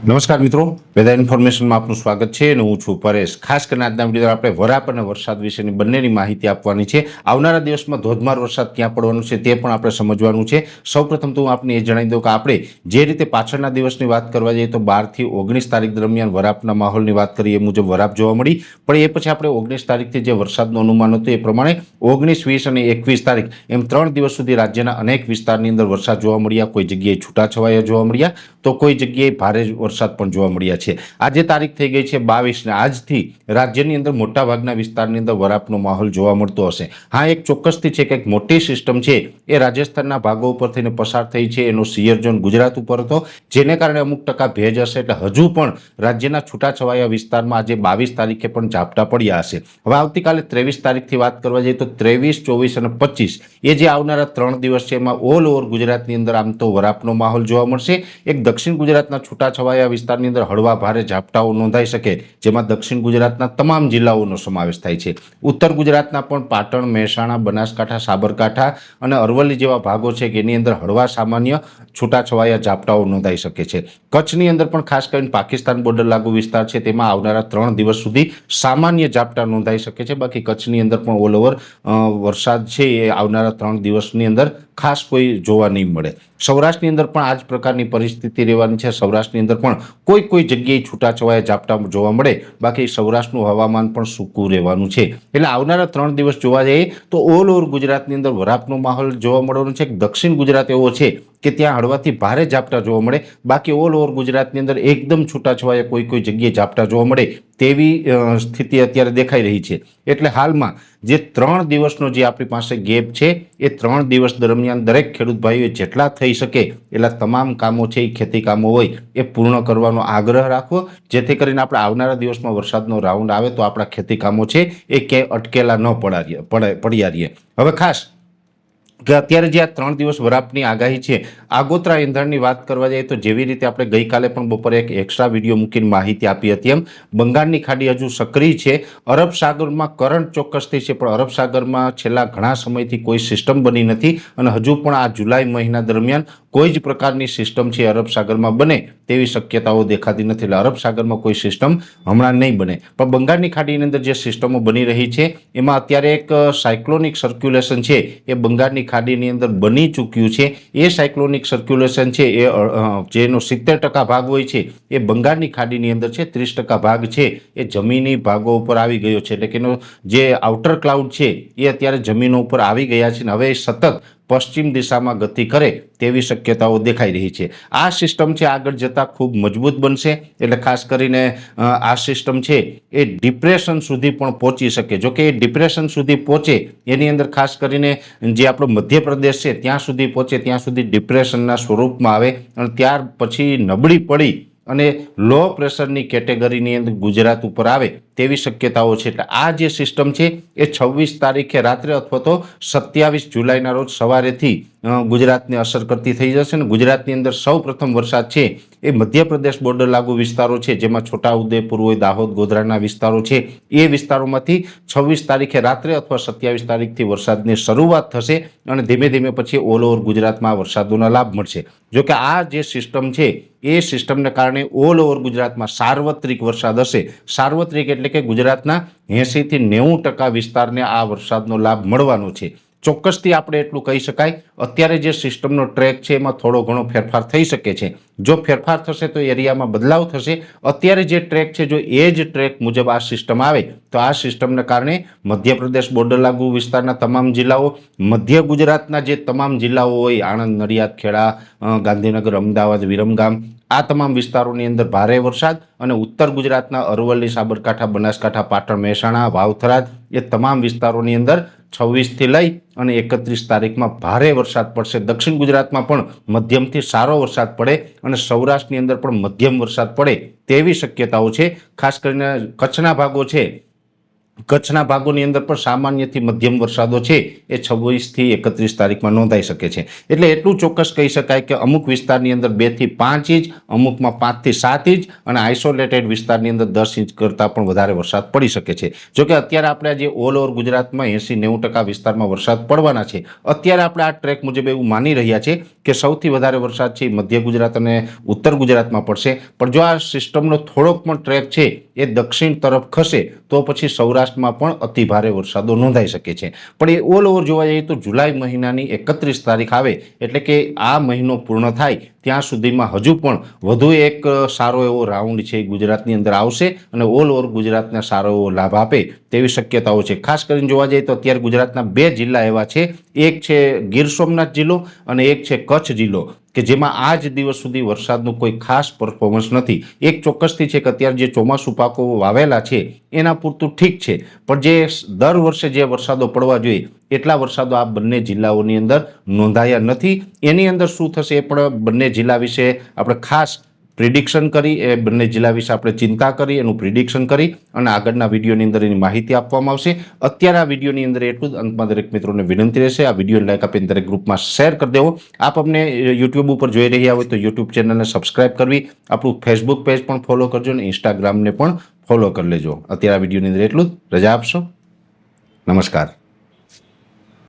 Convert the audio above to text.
નમસ્કાર મિત્રો. વેધર ઇન્ફોર્મેશનમાં આપનું સ્વાગત છે અને હું છું પરેશ. ખાસ કરીને આજના વીડિયો આપણે વરાપ અને વરસાદ વિશેની બંનેની માહિતી આપવાની છે. આવનારા દિવસમાં ધોધમાર વરસાદ ક્યાં પડવાનો છે તે પણ આપણે સમજવાનું છે. સૌપ્રથમ તો હું આપને એ જણાવી દઉં કે આપણે જે રીતે પાછળના દિવસની વાત કરવા જઈએ તો બારથી ઓગણીસ તારીખ દરમિયાન વરાપના માહોલની વાત કરીએ મુજબ વરાપ જોવા મળી. પણ એ પછી આપણે ઓગણીસ તારીખથી જે વરસાદનું અનુમાન હતું એ પ્રમાણે ઓગણીસ, વીસ અને એકવીસ તારીખ એમ ત્રણ દિવસ સુધી રાજ્યના અનેક વિસ્તારની અંદર વરસાદ જોવા મળ્યા. કોઈ જગ્યાએ છૂટાછવાયા જોવા મળ્યા. તો કોઈ જગ્યાએ ભારે વરસાદ પણ જોવા મળ્યા છે. આજે તારીખ થઈ ગઈ છે બાવીસને આજથી રાજ્યની અંદર મોટાભાગના વિસ્તારની અંદર વરાપનો માહોલ જોવા મળતો હશે. હા, એક ચોક્કસથી છે કે એક મોટી સિસ્ટમ છે. એ રાજસ્થાનના ભાગો ઉપર થઈને પસાર થઈ છે. એનો સિયર ઝોન ગુજરાત ઉપર હતો. જેને કારણે અમુક ટકા ભેજ હશે એટલે હજુ પણ રાજ્યના છૂટાછવાયા વિસ્તારમાં આજે બાવીસ તારીખે પણ ઝાપટા પડ્યા હશે. હવે આવતીકાલે ત્રેવીસ તારીખથી વાત કરવા જઈએ તો ત્રેવીસ, ચોવીસ અને પચીસ એ જે આવનારા ત્રણ દિવસ છે એમાં ઓલ ઓવર ગુજરાતની અંદર આમ તો વરાપનો માહોલ જોવા મળશે. એક દક્ષિણ ગુજરાતના છૂટાછવાયા વિસ્તારની અંદર હળવા ભારે ઝાપટાઓ નોંધાઈ શકે, જેમાં દક્ષિણ ગુજરાતના તમામ જિલ્લાઓનો સમાવેશ થાય છે. ઉત્તર ગુજરાતના પણ પાટણ, મહેસાણા, બનાસકાંઠા, સાબરકાંઠા અને અરવલ્લી જેવા ભાગો છે કે એની અંદર હળવા સામાન્ય છૂટાછવાયા ઝાપટાઓ નોંધાઈ શકે છે. કચ્છની અંદર પણ ખાસ કરીને પાકિસ્તાન બોર્ડર લાગુ વિસ્તાર છે, તેમાં આવનારા ત્રણ દિવસ સુધી સામાન્ય ઝાપટા નોંધાઈ શકે છે. બાકી કચ્છની અંદર પણ ઓલ ઓવર વરસાદ છે એ આવનારા ત્રણ દિવસની અંદર ખાસ કોઈ જોવા નહીં મળે. સૌરાષ્ટ્રની અંદર પણ આ જ પ્રકારની પરિસ્થિતિ રહેવાની છે. સૌરાષ્ટ્રની અંદર પણ કોઈ કોઈ જગ્યાએ છૂટાછવાયા ઝાપટા જોવા મળે. બાકી સૌરાષ્ટ્રનું હવામાન પણ સૂકું રહેવાનું છે. એટલે આવનારા ત્રણ દિવસ જોવા જઈએ તો ઓલ ઓવર ગુજરાતની અંદર વરાપનો માહોલ જોવા મળવાનો છે. દક્ષિણ ગુજરાત એવો છે કે ત્યાં હળવાથી ભારે ઝાપટા જોવા મળે. બાકી ઓલ ઓવર ગુજરાતની અંદર એકદમ છૂટાછવાયા કોઈ કોઈ જગ્યાએ ઝાપટા જોવા મળે તેવી સ્થિતિ અત્યારે દેખાઈ રહી છે. એટલે હાલમાં જે ત્રણ દિવસનો જે આપણી પાસે ગેપ છે, એ ત્રણ દિવસ દરમિયાન દરેક ખેડૂત ભાઈઓએ જેટલા થઈ શકે એટલા તમામ કામો છે, એ ખેતી કામો હોય, એ પૂર્ણ કરવાનો આગ્રહ રાખવો. જેથી કરીને આપણે આવનારા દિવસમાં વરસાદનો રાઉન્ડ આવે તો આપણા ખેતી કામો છે એ ક્યાંય અટકેલા ન પડ્યા રહીએ. હવે ખાસ કે અત્યારે જે આ ત્રણ દિવસ વરાપની આગાહી છે, આગોતરા ઈંધણની વાત કરવા જઈએ તો જેવી રીતે આપણે ગઈકાલે પણ બપોરે એક એક્સ્ટ્રા વીડિયો મૂકીને માહિતી આપી હતી એમ. બંગાળની ખાડી હજુ સક્રિય છે. અરબ સાગરમાં કરંટ ચોક્કસથી છે, પણ અરબ સાગરમાં છેલ્લા ઘણા સમયથી કોઈ સિસ્ટમ બની નથી અને હજુ પણ આ જુલાઈ મહિના દરમિયાન કોઈ જ પ્રકારની સિસ્ટમ છે અરબ સાગરમાં બને તેવી શક્યતાઓ દેખાતી નથી. એટલે અરબ સાગરમાં કોઈ સિસ્ટમ હમણાં નહીં બને. પણ બંગાળની ખાડીની અંદર જે સિસ્ટમો બની રહી છે, એમાં અત્યારે એક સાયક્લોનિક સર્ક્યુલેશન છે એ બંગાળની ખાડીની અંદર બની ચૂક્યું છે. એ સાયક્લોનિક સર્ક્યુલેશન છે એ જેનો સિત્તેર ટકા ભાગ હોય છે, એ બંગાળની ખાડીની અંદર છે, ત્રીસ ટકા ભાગ છે, એ જમીની ભાગો ઉપર આવી ગયો છે. એટલે કે એનો જે આઉટર ક્લાઉડ છે એ અત્યારે જમીનો ઉપર આવી ગયા છે ને હવે સતત પશ્ચિમ દિશામાં ગતિ કરે તેવી શક્યતાઓ દેખાઈ રહી છે. આ સિસ્ટમ છે આગળ જતાં ખૂબ મજબૂત બનશે. એટલે ખાસ કરીને આ સિસ્ટમ છે એ ડિપ્રેશન સુધી પણ પહોંચી શકે. જો કે એ ડિપ્રેશન સુધી પહોંચે, એની અંદર ખાસ કરીને જે આપણો મધ્યપ્રદેશ છે, ત્યાં સુધી પહોંચે, ત્યાં સુધી ડિપ્રેશનના સ્વરૂપમાં આવે અને ત્યાર પછી નબળી પડી અને લો પ્રેશરની કેટેગરીની અંદર ગુજરાત ઉપર આવે તેવી શક્યતાઓ છે. એટલે આ જે સિસ્ટમ છે, એ છવ્વીસ તારીખે રાત્રે અથવા તો સત્યાવીસ જુલાઈના રોજ સવારેથી ગુજરાતને અસર કરતી થઈ જશે અને ગુજરાતની અંદર સૌ પ્રથમ વરસાદ છે એ મધ્યપ્રદેશ બોર્ડર લાગુ વિસ્તારો છે, જેમાં છોટાઉદેપુર હોય, દાહોદ, ગોધરાના વિસ્તારો છે, એ વિસ્તારોમાંથી છવ્વીસ તારીખે રાત્રે અથવા સત્યાવીસ તારીખથી વરસાદની શરૂઆત થશે અને ધીમે ધીમે પછી ઓલ ઓવર ગુજરાતમાં વરસાદોના લાભ મળશે. જો કે આ જે સિસ્ટમ છે, એ સિસ્ટમને કારણે ઓલ ઓવર ગુજરાતમાં સાર્વત્રિક વરસાદ હશે. સાર્વત્રિક એટલે કે ગુજરાતના એંશીથી નેવું ટકા વિસ્તારને આ વરસાદનો લાભ મળવાનો છે. ચોક્કસથી આપણે એટલું કહી શકાય. અત્યારે જે સિસ્ટમનો ટ્રેક છે, એમાં થોડો ઘણો ફેરફાર થઈ શકે છે. જો ફેરફાર થશે તો એરિયામાં બદલાવ થશે. અત્યારે જે ટ્રેક છે, જો એ જ ટ્રેક મુજબ આ સિસ્ટમ આવે, તો આ સિસ્ટમને કારણે મધ્યપ્રદેશ બોર્ડર લાગુ વિસ્તારના તમામ જિલ્લાઓ, મધ્ય ગુજરાતના જે તમામ જિલ્લાઓ હોય, આણંદ, નડિયાદ, ખેડા ગાંધીનગર, અમદાવાદ, વિરમગામ, આ તમામ વિસ્તારોની અંદર ભારે વરસાદ અને ઉત્તર ગુજરાતના અરવલ્લી, સાબરકાંઠા, બનાસકાંઠા, પાટણ, મહેસાણા વાવથરાદ એ તમામ વિસ્તારોની અંદર છવ્વીસથી લઈ અને એકત્રીસ તારીખમાં ભારે વરસાદ પડશે. દક્ષિણ ગુજરાતમાં પણ મધ્યમથી સારો વરસાદ પડે અને સૌરાષ્ટ્રની અંદર પણ મધ્યમ વરસાદ પડે તેવી શક્યતાઓ છે. ખાસ કરીને કચ્છના ભાગો છે કચ્છના ભાગોની અંદર પણ સામાન્યથી મધ્યમ વરસાદો છે. એ છવ્વીસથી એકત્રીસ તારીખમાં નોંધાઈ શકે છે. એટલે એટલું ચોક્કસ કહી શકાય કે અમુક વિસ્તારની અંદર બેથી પાંચ ઇંચ, અમુકમાં પાંચથી સાત ઇંચ અને આઇસોલેટેડ વિસ્તારની અંદર દસ ઇંચ કરતાં પણ વધારે વરસાદ પડી શકે છે. જોકે અત્યારે આપણે જે ઓલ ઓવર ગુજરાતમાં એંસી નેવું ટકા વિસ્તારમાં વરસાદ પડવાના છે. અત્યારે આપણે આ ટ્રેક મુજબ એવું માની રહ્યા છે કે સૌથી વધારે વરસાદ છે મધ્ય ગુજરાત અને ઉત્તર ગુજરાતમાં પડશે. પણ જો આ સિસ્ટમનો થોડોક પણ ટ્રેક છે, એ દક્ષિણ તરફ ખસે, તો પછી સૌરાષ્ટ્રમાં પણ અતિ ભારે વરસાદો નોંધાઈ શકે છે. પણ એ ઓલ ઓવર જોવા જઈએ તો જુલાઈ મહિનાની એકત્રીસ તારીખ આવે એટલે કે આ મહિનો પૂર્ણ થાય ત્યાં સુધીમાં હજુ પણ વધુ એક સારો એવો રાઉન્ડ છે ગુજરાતની અંદર આવશે અને ઓલ ઓવર ગુજરાતને સારો એવો લાભ આપે તેવી શક્યતાઓ છે. ખાસ કરીને જોવા જઈએ તો અત્યારે ગુજરાતના બે જિલ્લા એવા છે. એક છે ગીર સોમનાથ જિલ્લો અને એક છે કચ્છ જિલ્લો કે જેમાં આજ દિવસ સુધી વરસાદનું કોઈ ખાસ પરફોર્મન્સ નથી. એક ચોક્કસથી છે કે અત્યારે જે ચોમાસું પાકો વાવેલા છે, એના પૂરતું ઠીક છે. પણ જે દર વર્ષે જે વરસાદો પડવા જોઈએ એટલા વરસાદો આ બંને જિલ્લાઓની અંદર નોંધાયા નથી. એની અંદર શું થશે એ પણ બંને જિલ્લા વિશે આપણે ખાસ પ્રિડિક્શન કરી, એ બંને જિલ્લા વિશે આપણે ચિંતા કરી, એનું પ્રિડિક્શન કરી અને આગળના વિડીયોની અંદર એની માહિતી આપવામાં આવશે. અત્યારે આ વિડીયોની અંદર એટલું જ. અંતમાં દરેક મિત્રોને વિનંતી રહેશે, આ વીડિયો લાઈક આપીને દરેક ગ્રુપમાં શેર કરી દેવો. આપ અમને યુટ્યુબ ઉપર જોઈ રહ્યા હોય તો યુટ્યુબ ચેનલને સબસ્ક્રાઇબ કરવી. આપણું ફેસબુક પેજ પણ ફોલો કરજો અને ઇન્સ્ટાગ્રામને પણ ફોલો કરી લેજો. અત્યારે આ વિડીયોની અંદર એટલું જ. રજા આપશો. નમસ્કાર.